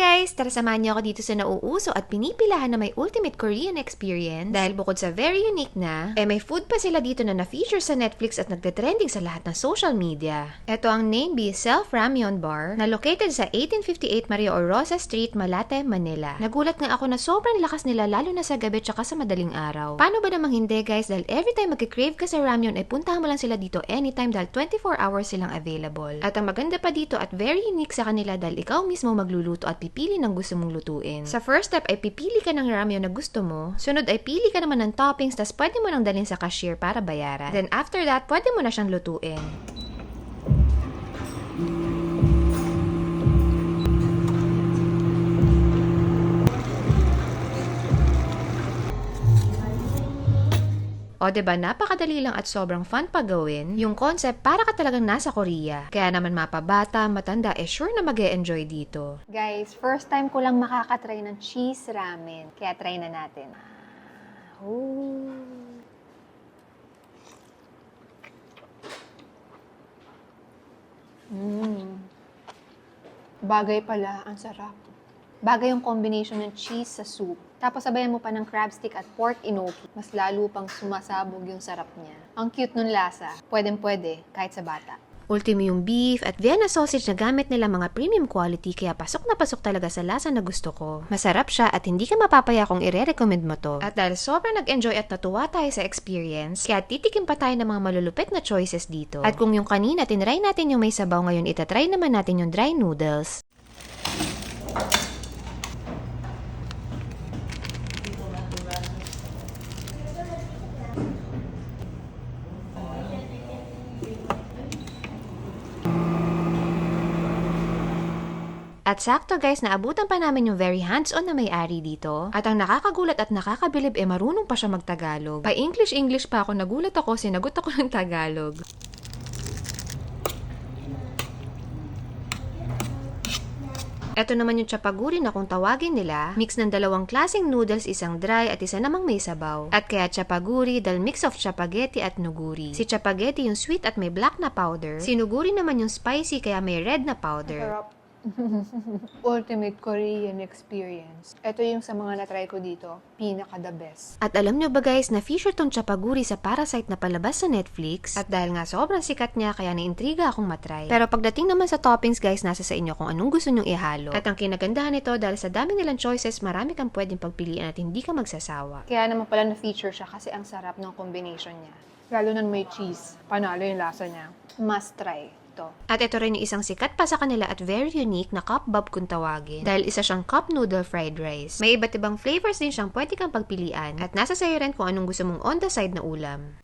guys! Tara samahan niyo ako dito sa nauuso at pinipilahan na may ultimate Korean experience dahil bukod sa very unique na, eh may food pa sila dito na na-feature sa Netflix at nagte-trending sa lahat ng social media. Ito ang Name Be Self Ramyeon Bar na located sa 1858 Maria Orosa Street, Malate, Manila. Nagulat nga ako na sobrang lakas nila lalo na sa gabi tsaka sa madaling araw. Paano ba namang hindi guys dahil every time magka-crave ka sa ramyun ay puntahan mo lang sila dito anytime dahil 24 hours silang available. At ang maganda pa dito at very unique sa kanila dahil ikaw mismo magluluto at pipili ng gusto mong lutuin. Sa first step ay pipili ka ng ramyun na gusto mo. Sunod ay pili ka naman ng toppings tas pwede mo nang dalhin sa cashier para bayaran. Then after that, pwede mo na siyang lutuin. O ba diba, napakadali lang at sobrang fun pa gawin. Yung concept para ka talagang nasa Korea. Kaya naman mapabata, matanda, eh sure na mag enjoy dito. Guys, first time ko lang makakatry ng cheese ramen. Kaya try na natin. Ooh. Mm. Bagay pala, ang sarap. Bagay yung combination ng cheese sa soup. Tapos sabayan mo pa ng crab stick at pork inoki. Mas lalo pang sumasabog yung sarap niya. Ang cute nun lasa. Pwedeng pwede, kahit sa bata. Ultimo yung beef at Vienna sausage na gamit nila mga premium quality kaya pasok na pasok talaga sa lasa na gusto ko. Masarap siya at hindi ka mapapaya kung ire-recommend mo to. At dahil sobrang nag-enjoy at natuwa tayo sa experience, kaya titikim pa tayo ng mga malulupit na choices dito. At kung yung kanina tinry natin yung may sabaw ngayon, itatry naman natin yung dry noodles. At sakto guys, naabutan pa namin yung very hands-on na may-ari dito. At ang nakakagulat at nakakabilib eh marunong pa siya magtagalog. Pa English-English pa ako, nagulat ako, sinagot ako ng Tagalog. Ito naman yung chapaguri na kung tawagin nila, mix ng dalawang klaseng noodles, isang dry at isa namang may sabaw. At kaya chapaguri dahil mix of chapageti at nuguri. Si chapageti yung sweet at may black na powder, si nuguri naman yung spicy kaya may red na powder. Sarap. Ultimate Korean experience. Ito yung sa mga na-try ko dito, pinaka the best. At alam nyo ba guys, na feature tong Chapaguri sa Parasite na palabas sa Netflix. At dahil nga sobrang sikat niya, kaya naintriga akong matry. Pero pagdating naman sa toppings guys, nasa sa inyo kung anong gusto nyong ihalo. At ang kinagandahan nito, dahil sa dami nilang choices, marami kang pwedeng pagpilian at hindi ka magsasawa. Kaya naman pala na-feature siya kasi ang sarap ng combination niya. Lalo na may cheese. Panalo yung lasa niya. Must try ito. At ito rin yung isang sikat pa sa kanila at very unique na cup bob kung tawagin. Dahil isa siyang cup noodle fried rice. May iba't ibang flavors din siyang pwede kang pagpilian. At nasa sayo rin kung anong gusto mong on the side na ulam.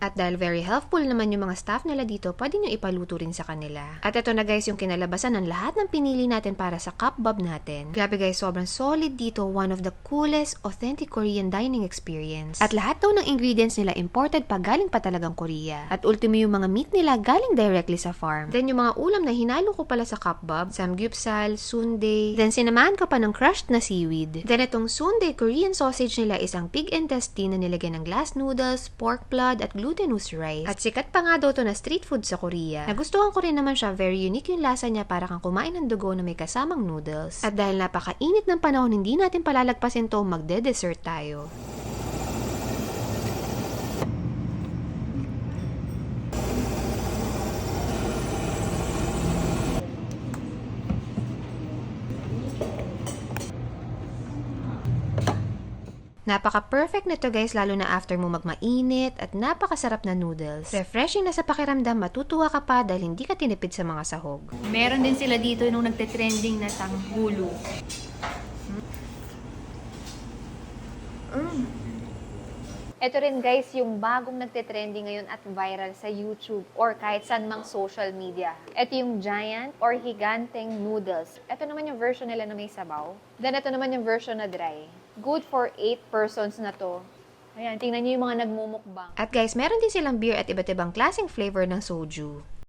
At dahil very helpful naman yung mga staff nila dito, pwede nyo ipaluto rin sa kanila. At ito na guys yung kinalabasan ng lahat ng pinili natin para sa cup natin. Grabe guys, sobrang solid dito. One of the coolest, authentic Korean dining experience. At lahat daw ng ingredients nila imported pa galing pa talagang Korea. At ultimo yung mga meat nila galing directly sa farm. Then yung mga ulam na hinalo ko pala sa cup bob, samgyeopsal, sundae. Then sinamahan ko pa ng crushed na seaweed. Then itong sundae Korean sausage nila is ang pig intestine na nilagyan ng glass noodles, pork blood, at glutinous rice. At sikat pa nga daw to na street food sa Korea. Nagustuhan ko rin naman siya, very unique yung lasa niya para kang kumain ng dugo na may kasamang noodles. At dahil napakainit ng panahon, hindi natin palalagpasin to, magde-dessert tayo. Napaka-perfect nito guys, lalo na after mo magmainit at napakasarap na noodles. Refreshing na sa pakiramdam, matutuwa ka pa dahil hindi ka tinipid sa mga sahog. Meron din sila dito nung nagte-trending na tanghulu. Ito rin guys yung bagong nagte-trending ngayon at viral sa YouTube or kahit saan mang social media. Ito yung giant or higanteng noodles. Ito naman yung version nila na may sabaw. Then ito naman yung version na dry. Good for 8 persons na to. Ayan, tingnan niyo yung mga nagmumukbang. At guys, meron din silang beer at iba't ibang klaseng flavor ng soju.